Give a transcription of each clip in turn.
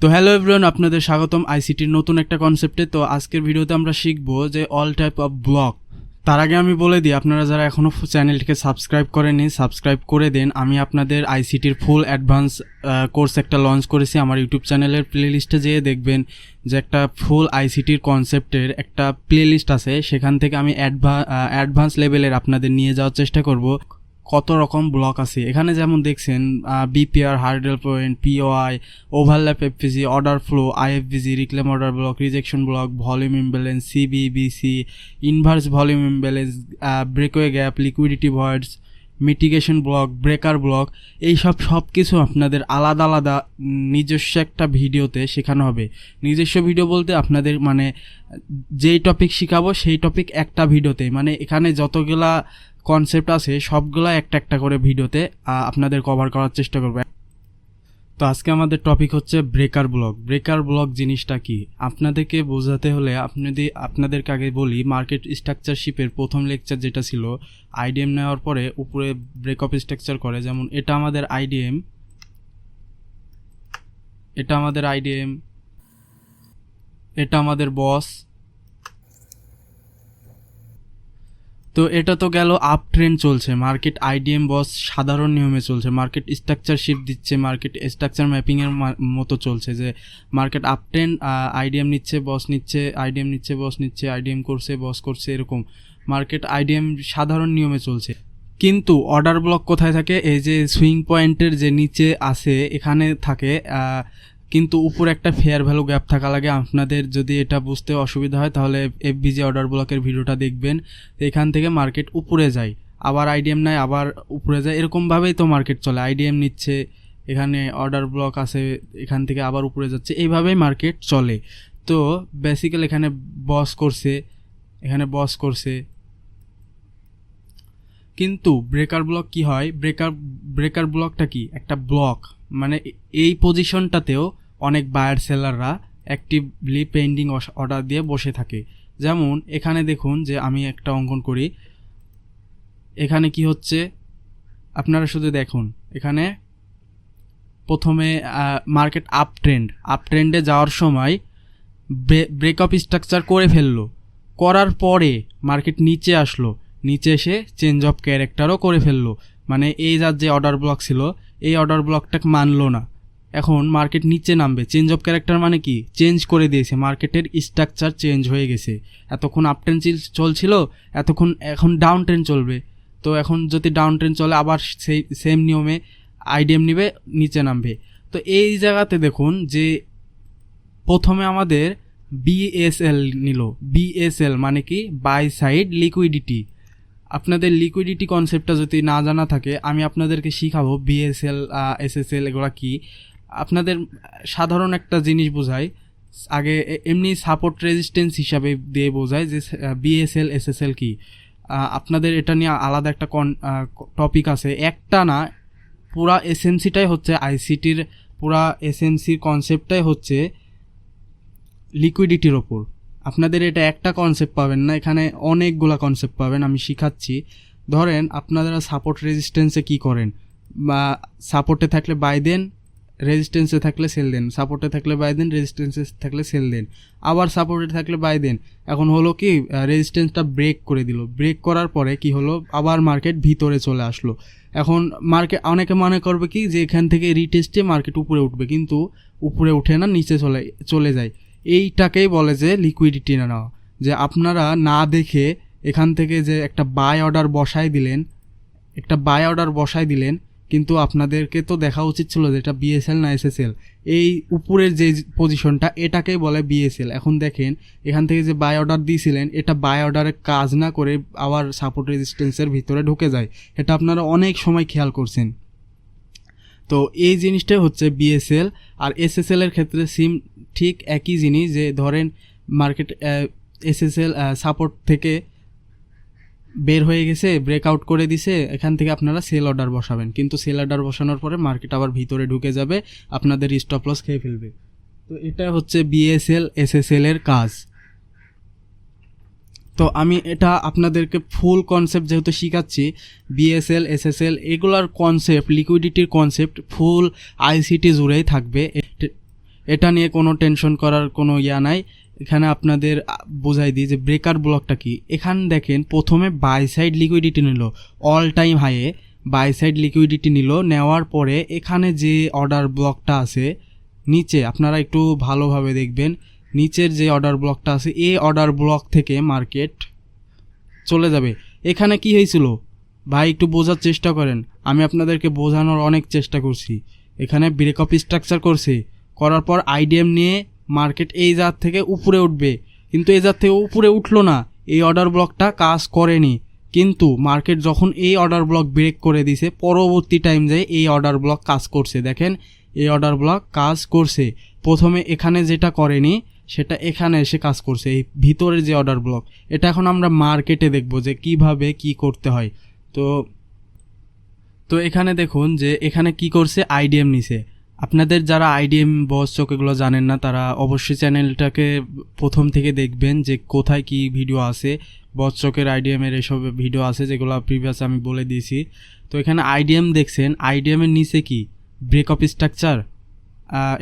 তো hello everyone, আপনাদের স্বাগতম আইসিটির নতুন একটা কনসেপ্টে তো আজকের ভিডিওতে আমরা শিখব যে অল টাইপ অফ ব্লগ তার আগে আমি বলে দিই, আপনারা যারা এখনও চ্যানেলটিকে সাবস্ক্রাইব করেনি সাবস্ক্রাইব করে দেন। আমি আপনাদের আইসিটির ফুল অ্যাডভান্স কোর্স একটা লঞ্চ করেছি আমার ইউটিউব চ্যানেলের প্লেলিস্টে যেয়ে দেখবেন যে একটা ফুল আইসিটির কনসেপ্টের একটা প্লেলিস্ট আছে। সেখান থেকে আমি অ্যাডভান্স লেভেলের আপনাদের নিয়ে যাওয়ার চেষ্টা করব। কত রকম ব্লক আছে। এখানে যেমন দেখছেন BPR hurdle point POI overlap FPG order flow IFBG reclaim order block rejection block volume imbalance CBBC inverse volume imbalance breakaway gap liquidity voids mitigation block breaker block এইসব সব কিছু আপনাদের আলাদা আলাদা নিজস্ব একটা ভিডিওতে শেখানো হবে। নিজস্ব ভিডিও বলতে আপনাদের মানে যেই টপিক শেখাবো, সেই টপিক একটা ভিডিওতে। মানে এখানে যতগুলা কনসেপ্ট আছে, সবগুলো একটা একটা করে ভিডিওতে আপনাদের কভার করার চেষ্টা করবে। তো আজকে আমাদের টপিক হচ্ছে ব্রেকার ব্লক ব্রেকার ব্লক জিনিসটা কি? আপনাদেরকে বোঝাতে হলে আপনাদের আপনাদেরকে আগে বলি মার্কেট স্ট্রাকচারশিপের প্রথম লেকচার যেটা ছিল আইডিএম নেওয়ার পরে উপরে ব্রেকআপ স্ট্রাকচার করে, যেমন এটা আমাদের আইডিএম এটা আমাদের আইডিএম এটা আমাদের বস তো এটা তো গেল আপ ট্রেন্ড চলছে। মার্কেট আইডিএম বস সাধারণ নিয়মে চলছে। মার্কেট স্ট্রাকচার শিফট দিচ্ছে। মার্কেট স্ট্রাকচার ম্যাপিংয়ের মতো চলছে যে মার্কেট আপ ট্রেন্ড আইডিএম নিচ্ছে বস নিচ্ছে আইডিএম নিচ্ছে বস নিচ্ছে আইডিএম করছে বস করছে, এরকম। মার্কেট আইডিএম সাধারণ নিয়মে চলছে। কিন্তু অর্ডার ব্লক কোথায় থাকে? এই যে সুইং পয়েন্টের যে নিচে আছে, এখানে থাকে কিন্তু উপরে একটা ফেয়ার ভ্যালু গ্যাপ থাকা লাগে। আপনাদের যদি এটা বুঝতে অসুবিধা হয়, তাহলে এফ এফবিজি অর্ডার ব্লকের ভিডিওটা দেখবেন। এখান থেকে মার্কেট উপরে যায়। আবার আইডিএম নেয় আবার উপরে যায়। এরকমভাবেই তো মার্কেট চলে। আইডিএম নিচ্ছে, এখানে অর্ডার ব্লক আছে, এখান থেকে আবার উপরে যাচ্ছে। এইভাবেই মার্কেট চলে। তো বেসিক্যালি এখানে বস করছে, এখানে বস করছে। কিন্তু ব্রেকার ব্লক কি হয়? ব্রেকার ব্রেকার ব্লকটা কি? একটা ব্লক মানে এই পজিশনটাতেও অনেক বায়ার সেলাররা অ্যাক্টিভলি পেন্ডিং অর্ডার দিয়ে বসে থাকে। যেমন, এখানে দেখুন যে আমি একটা অঙ্কন করি। এখানে কি হচ্ছে? আপনারা শুধু দেখুন, এখানে প্রথমে মার্কেট আপ ট্রেন্ড আপ ট্রেন্ডে যাওয়ার সময় ব্রেকআপ স্ট্রাকচার করে ফেলল। করার পরে মার্কেট নিচে আসলো। নিচে এসে চেঞ্জ অফ ক্যারেক্টারও করে ফেলল। মানে এই যার যে অর্ডার ব্লক ছিল এই অর্ডার ব্লকটা মানলো না। এখন মার্কেট নিচে নামবে। চেঞ্জ অফ ক্যারেক্টার মানে কি? চেঞ্জ করে দিয়েছে। মার্কেটের স্ট্রাকচার চেঞ্জ হয়ে গেছে। এতক্ষণ আপ ট্রেন চলছিল, এতক্ষণ এখন ডাউন ট্রেন চলবে। তো এখন যদি ডাউন ট্রেন চলে, আবার সেই সেম নিয়মে আইডিএম নিবে, নিচে নামবে। তো এই জায়গাতে দেখুন যে প্রথমে আমাদের বিএসএল নিল। বিএসএল মানে কি? বাই সাইড লিকুইডিটি আপনাদের লিকুইডিটি কনসেপ্টটা যদি না জানা থাকে, আমি আপনাদেরকে শিখাবো বিএসএল এসএসএল এগুলো কী। আপনাদের সাধারণ একটা জিনিস বোঝায় আগে এমনি সাপোর্ট রেজিস্ট্যান্স হিসাবে দিয়ে বোঝায় যে বিএসএল এসএসএল কি। আপনাদের এটা নিয়ে আলাদা একটা কন টপিক আছে। একটা না, পুরা এসএমসিটাই হচ্ছে আইসিটির পুরা এসএমসির কনসেপ্টটাই হচ্ছে লিকুইডিটির ওপর। আপনাদের এটা একটা কনসেপ্ট পাবেন না, এখানে অনেকগুলা কনসেপ্ট পাবেন, আমি শিখাচ্ছি। ধরেন, আপনারা সাপোর্ট রেজিস্ট্যান্সে কি করেন? বা সাপোর্টে থাকলে বাই দেন রেজিস্ট্যান্সে থাকলে সেল দেন। সাপোর্টে থাকলে বাই দেন রেজিস্ট্যান্সে থাকলে সেল দেন। আবার সাপোর্টে থাকলে বাই দেন। এখন হলো কি রেজিস্ট্যান্সটা ব্রেক করে দিল। ব্রেক করার পরে কি হলো? আবার মার্কেট ভিতরে চলে আসলো। এখন মার্কেট অনেকে মনে করবে কি, যে এখান থেকে রিটেস্টে মার্কেট উপরে উঠবে। কিন্তু উপরে উঠে না, নিচে চলে চলে যায়। এইটাকেই বলে যে লিকুইডিটি নেওয়া যে আপনারা না দেখে এখান থেকে যে একটা বাই অর্ডার বসাই দিলেন, একটা বাই অর্ডার বসাই দিলেন, কিন্তু আপনাদেরকে তো দেখা উচিত ছিল যে এটা বিএসএল না এসএসএল এই উপরের যে পজিশনটা এটাকেই বলে বিএসএল এখন দেখেন, এখান থেকে যে বাই অর্ডার দিয়েছিলেন, এটা বাই অর্ডারে কাজ না করে আবার সাপোর্ট রেজিস্ট্যান্সের ভিতরে ঢুকে যায়। এটা আপনারা অনেক সময় খেয়াল করছেন। তো এই জিনিসটাই হচ্ছে বিএসএল আর এসএসএল এর ক্ষেত্রে সিম ঠিক একই জিনিস যে ধরেন মার্কেট এসএসএল সাপোর্ট থেকে বের হয়ে গেছে ব্রেকআউট করে দিছে, এখান থেকে আপনারা সেল অর্ডার বসাবেন। কিন্তু সেল অর্ডার বসানোর পরে মার্কেট আবার ভিতরে ঢুকে যাবে, আপনাদের স্টপ লস খেয়ে ফেলবে। তো এটা হচ্ছে বিএসএল এসএসএল এর কাজ। তো আমি এটা আপনাদেরকে ফুল কনসেপ্ট যেহেতু শিখাচ্ছি বিএসএল এসএসএল এগুলার কনসেপ্ট লিকুইডিটির কনসেপ্ট ফুল আইসিটি জুড়েই থাকবে। এটা নিয়ে কোনো টেনশন করার কোনো ইয়া নাই। এখানে আপনাদের বোঝাই দিই যে ব্রেকার ব্লকটা কি। এখান দেখেন, প্রথমে বাই সাইড লিকুইডিটি নিল অল টাইম হাইয়ে বাই সাইড লিকুইডিটি নিল, নেওয়ার পরে এখানে যে অর্ডার ব্লকটা আছে, নিচে আপনারা একটু ভালোভাবে দেখবেন, নিচের যে অর্ডার ব্লকটা আছে, এই অর্ডার ব্লক থেকে মার্কেট চলে যাবে। এখানে কি হয়েছিল? ভাই, একটু বোঝার চেষ্টা করেন। আমি আপনাদেরকে বোঝানোর অনেক চেষ্টা করছি। এখানে ব্রেকআপ স্ট্রাকচার করছে। করার পর আইডিএম নিয়ে মার্কেট এই জাত থেকে উপরে উঠবে। কিন্তু এই জাত থেকে উপরে উঠল না। এই অর্ডার ব্লকটা কাজ করেনি। কিন্তু মার্কেট যখন এই অর্ডার ব্লক ব্রেক করে দিছে, পরবর্তী টাইম যায় এই অর্ডার ব্লক কাজ করছে। দেখেন, এই অর্ডার ব্লক কাজ করছে। প্রথমে এখানে যেটা করেনি, সেটা এখানে এসে কাজ করছে। এই ভিতরের যে অর্ডার ব্লক এটা এখন আমরা মার্কেটে দেখব যে কীভাবে কি করতে হয়। তো তো এখানে দেখুন যে এখানে কি করছে, আইডিএম নিছে। আপনাদের যারা আইডিএম বস চোখ এগুলো জানেন না, তারা অবশ্যই চ্যানেলটাকে প্রথম থেকে দেখবেন যে কোথায় কি ভিডিও আছে। বস চোখের আইডিএম এর এসব ভিডিও আছে যেগুলো প্রিভিয়াস আমি বলে দিয়েছি। তো এখানে আইডিএম দেখছেন। আইডিএম এর নিচে কি? ব্রেক অফ স্ট্রাকচার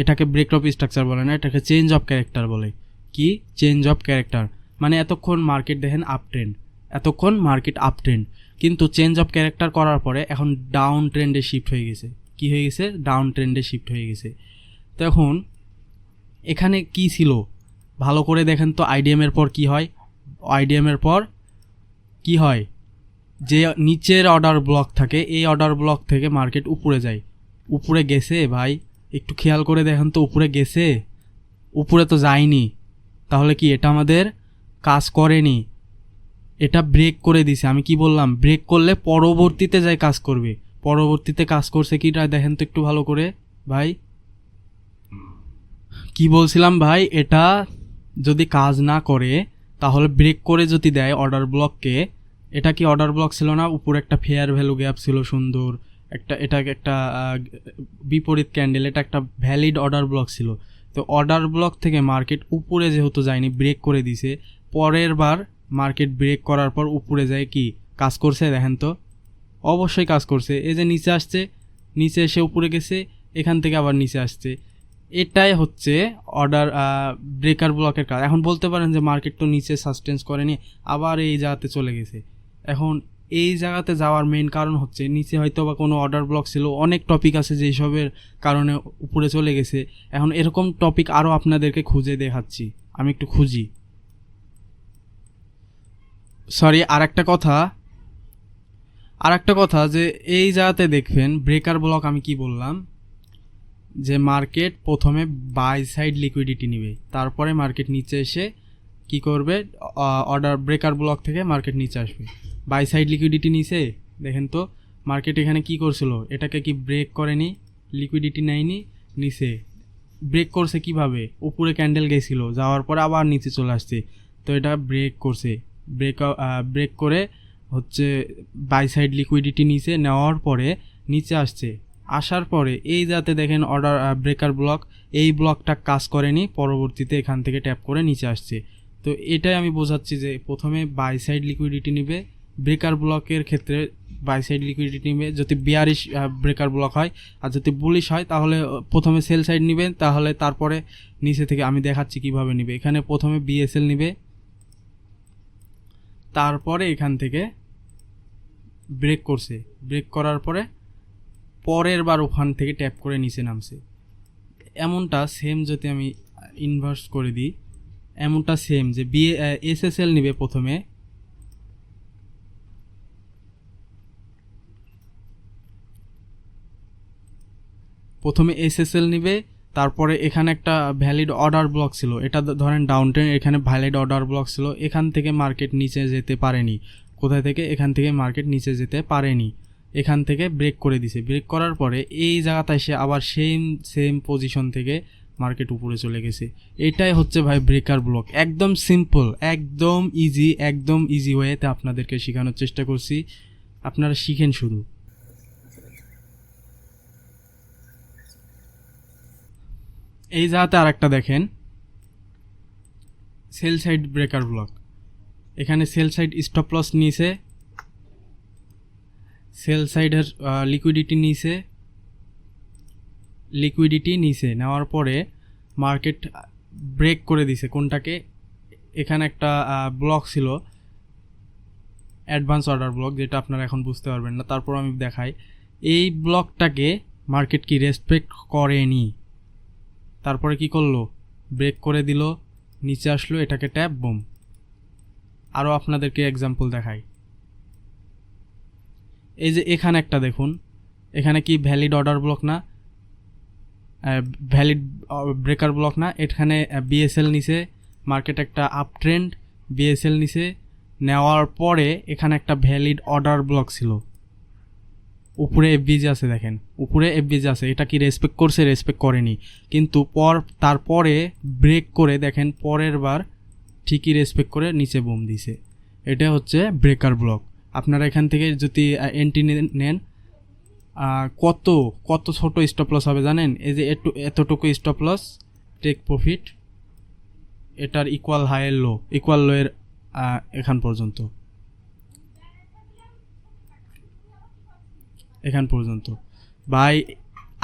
এটাকে ব্রেক অফ স্ট্রাকচার বলে না, এটাকে চেঞ্জ অফ ক্যারেক্টার বলে। কি? চেঞ্জ অফ ক্যারেক্টার মানে এতক্ষণ মার্কেট দেখেন আপ ট্রেন্ড এতক্ষণ মার্কেট আপ ট্রেন্ড কিন্তু চেঞ্জ অফ ক্যারেক্টার করার পরে এখন ডাউন ট্রেন্ডে শিফট হয়ে গেছে। কি হয়ে গেছে? ডাউন ট্রেন্ডে শিফট হয়ে গেছে। তখন এখানে কি ছিল? ভালো করে দেখেন তো আইডিএম এর পর কি হয়? আইডিএম এর পর কি হয়? যে নিচের অর্ডার ব্লক থাকে, এই অর্ডার ব্লক থেকে মার্কেট উপরে যায়। উপরে গেছে, ভাই, একটু খেয়াল করে দেখেন তো, উপরে গেছে? উপরে তো যায়নি। তাহলে কি এটা আমাদের কাজ করেনি? এটা ব্রেক করে দিছে। আমি কি বললাম? ব্রেক করলে পরবর্তীতে যাই কাজ করবে। পরবর্তীতে কাজ করছে কি দেখেন তো একটু ভালো করে, ভাই। কি বলছিলাম ভাই, এটা যদি কাজ না করে, তাহলে ব্রেক করে যদি দেয় অর্ডার ব্লককে এটা কি অর্ডার ব্লক ছিল না? উপরে একটা ফেয়ার ভ্যালু গ্যাপ ছিল সুন্দর, একটা, এটা একটা বিপরীত ক্যান্ডেল এটা একটা ভ্যালিড অর্ডার ব্লক ছিল। তো অর্ডার ব্লক থেকে মার্কেট উপরে যেহেতু যায়নি ব্রেক করে দিছে, পরের বার মার্কেট ব্রেক করার পর উপরে যায় কি? কাজ করছে, দেখেন তো। অবশ্যই কাজ করছে। এই যে নিচে আসছে, নিচে এসে উপরে গেছে, এখান থেকে আবার নিচে আসছে। এটাই হচ্ছে অর্ডার ব্রেকার ব্লকের কাজ। এখন বলতে পারেন যে মার্কেট তো নিচে সাসটেন্স করেনি, আবার এই জায়গাতে চলে গেছে। এখন এই জায়গাতে যাওয়ার মেন কারণ হচ্ছে, নিচে হয়তো বা কোনো অর্ডার ব্লক ছিল, অনেক টপিক আছে যেসবের কারণে উপরে চলে গেছে। এখন এরকম টপিক আরও আপনাদেরকে খুঁজে দেখাচ্ছি। আমি একটু খুঁজি। সরি আর একটা কথা আর একটা কথা যে এই জায়গাতে দেখবেন ব্রেকার ব্লক আমি কি বললাম? যে মার্কেট প্রথমে বাই সাইড লিকুইডিটি নেবে, তারপরে মার্কেট নিচে এসে কি করবে? অর্ডার ব্রেকার ব্লক থেকে মার্কেট নিচে আসবে। বাই সাইড লিকুইডিটি নিচে দেখেন তো মার্কেট এখানে কি করছিল? এটাকে কি ব্রেক করেনি? লিকুইডিটি নেয়নি নিচে ব্রেক করছে কীভাবে? উপরে ক্যান্ডেল গেছিল, যাওয়ার পরে আবার নিচে চলে আসছে। তো এটা ব্রেক করছে। ব্রেক ব্রেক করে হচ্ছে বাই সাইড লিকুইডিটি নিচে নেওয়ার পরে নিচে আসছে। আসার পরে এই যাতে দেখেন অর্ডার ব্রেকার ব্লক এই ব্লকটা কাজ করেনি, পরবর্তীতে এখান থেকে ট্যাপ করে নিচে আসছে। তো এটাই আমি বোঝাচ্ছি যে প্রথমে বাই সাইড লিকুইডিটি নেবে ব্রেকার ব্লকের ক্ষেত্রে বাই সাইড লিকুইডিটি নেবে। যদি বিয়ারিশ ব্রেকার ব্লক হয়, আর যদি বুলিশ হয়, তাহলে প্রথমে সেল সাইড নেবেন, তাহলে তারপরে নিচে থেকে আমি দেখাচ্ছি কীভাবে নেবে। এখানে প্রথমে বিএসএল নেবে, তারপরে এখান থেকে ব্রেক করছে। ব্রেক করার পরে পরের বার ওখান থেকে ট্যাপ করে নিচে নামছে। এমনটা সেম যদি আমি ইনভার্স করে দিই, এমনটা সেম যে বি এসএসএল নেবে প্রথমে। প্রথমে এসএসএল নিবে, তারপরে এখানে একটা ভ্যালিড অর্ডার ব্লক ছিল। এটা ধরেন ডাউন ট্রেন এখানে ভ্যালিড অর্ডার ব্লক ছিল। এখান থেকে মার্কেট নিচে যেতে পারেনি। কোথায় থেকে? এখান থেকে মার্কেট নিচে যেতে পারেনি। এখান থেকে ব্রেক করে দিছে। ব্রেক করার পরে এই জায়গাতে এসে আবার সেম সেম পজিশন থেকে মার্কেট উপরে চলে গেছে। এটাই হচ্ছে ভাই ব্রেকার ব্লক একদম সিম্পল একদম ইজি একদম ইজি ওয়েতে আপনাদেরকে শেখানোর চেষ্টা করছি। আপনারা শিখেন শুধু এই জায়গাতে আরেকটা দেখেন। সেল সাইড ব্রেকার ব্লক এখানে সেল সাইড স্টপ লস নিয়েছে। সেল সাইডের লিকুইডিটি নিয়েছে। লিকুইডিটি নিচে নেওয়ার পরে মার্কেট ব্রেক করে দিছে কোনটাকে। এখানে একটা ব্লক ছিল। অ্যাডভান্স অর্ডার ব্লক যেটা আপনারা এখন বুঝতে পারবেন না। তারপর আমি দেখাই। এই ব্লকটাকে মার্কেট কি রেসপেক্ট করেনি। তারপরে কি করল? ব্রেক করে দিল। নিচে আসলো, এটাকে ট্যাপ বুম আরও আপনাদেরকে এক্সাম্পল দেখাই। এই যে এখানে একটা দেখুন, এখানে কি ভ্যালিড অর্ডার ব্লক না? ভ্যালিড ব্রেকার ব্লক না? এখানে বিএসএল নিছে মার্কেট একটা আপ ট্রেন্ড বিএসএল নিছে, নেওয়ার পরে এখানে একটা ভ্যালিড অর্ডার ব্লক ছিল। উপরে এফবিজি আছে দেখেন, উপরে এফবিজি আছে, এটা কি রেসপেক্ট করছে রেসপেক্ট করেনি। কিন্তু পর, তারপরে ব্রেক করে দেখেন, পরের বার ঠিকই রেসপেক্ট করে নিচে বোম দিছে। এটা হচ্ছে ব্রেকার ব্লক আপনারা এখান থেকে যদি এন্ট্রি নেন কত কত ছোট স্টপ লস হবে জানেন? এই যে একটু এতটুকু স্টপ লস টেক প্রফিট এটার ইকুয়াল হাইয়ের লো ইকুয়াল লো এর এখান পর্যন্ত। এখান পর্যন্ত। বাই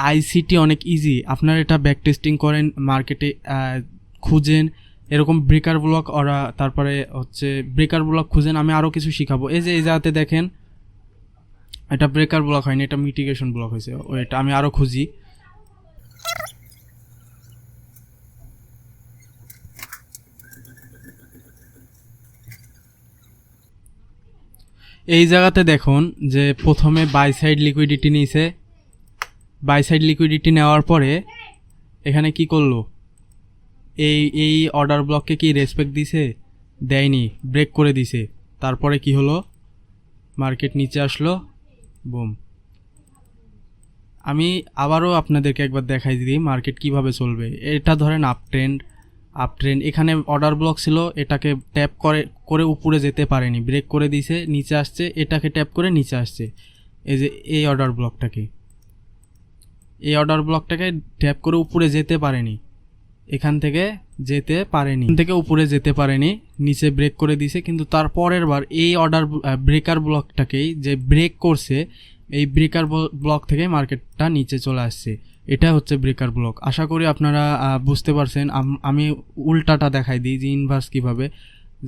আইসিটি অনেক ইজি আপনারা এটা ব্যাক টেস্টিং করেন মার্কেটে খুঁজেন এরকম ব্রেকার ব্লক ওরা, তারপরে হচ্ছে ব্রেকার ব্লক খুঁজেন আমি আরও কিছু শিখাবো। এই যে, এই জায়গাতে দেখেন, এটা ব্রেকার ব্লক হয়নি, এটা মিটিগেশন ব্লক হয়েছে। ও, এটা আমি আরও খুঁজি। এই জায়গাতে দেখুন যে প্রথমে বাই সাইড লিকুইডিটি নিয়েছে। বাই সাইড লিকুইডিটি নেওয়ার পরে এখানে কি করল? এই এই অর্ডার ব্লককে কি রেসপেক্ট দিছে? দেয়নি ব্রেক করে দিছে। তারপরে কি হলো? মার্কেট নিচে আসলো বুম আমি আবারও আপনাদেরকে একবার দেখাই দিই মার্কেট কীভাবে চলবে। এটা ধরেন আপ ট্রেন্ড আপ ট্রেন্ড এখানে অর্ডার ব্লক ছিল, এটাকে ট্যাপ করে করে উপরে যেতে পারেনি। ব্রেক করে দিছে, নিচে আসছে, এটাকে ট্যাপ করে নিচে আসছে। এই যে, এই অর্ডার ব্লকটাকে এই অর্ডার ব্লকটাকে ট্যাপ করে উপরে যেতে পারেনি। এখান থেকে যেতে পারেনি। এখান থেকে উপরে যেতে পারেনি, নিচে ব্রেক করে দিছে, কিন্তু তার পরের বার এই অর্ডার ব্রেকার ব্লকটাকেই যে ব্রেক করছে, এই ব্রেকার ব্লক থেকে মার্কেটটা নিচে চলে আসছে। এটা হচ্ছে ব্রেকার ব্লক আশা করি আপনারা বুঝতে পারছেন। আমি উল্টাটা দেখাই দিই যে ইনভার্স কীভাবে।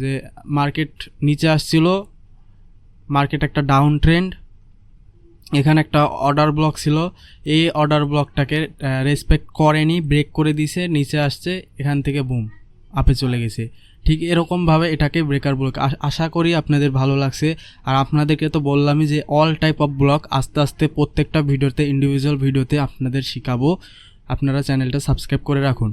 যে মার্কেট নিচে আসছিল মার্কেট একটা ডাউন ট্রেন্ড এখানে একটা অর্ডার ব্লক ছিল। এই অর্ডার ব্লকটাকে রেসপেক্ট করেনি ব্রেক করে দিছে, নিচে আসছে, এখান থেকে বুম আপে চলে গেছে। ঠিক এরকমভাবে এটাকে ব্রেকার ব্লক আশা করি আপনাদের ভালো লাগছে। আর আপনাদেরকে তো বললামই যে অল টাইপ অফ ব্লক আস্তে আস্তে প্রত্যেকটা ভিডিওতে ইন্ডিভিজুয়াল ভিডিওতে আপনাদের শেখাবো। আপনারা চ্যানেলটা সাবস্ক্রাইব করে রাখুন।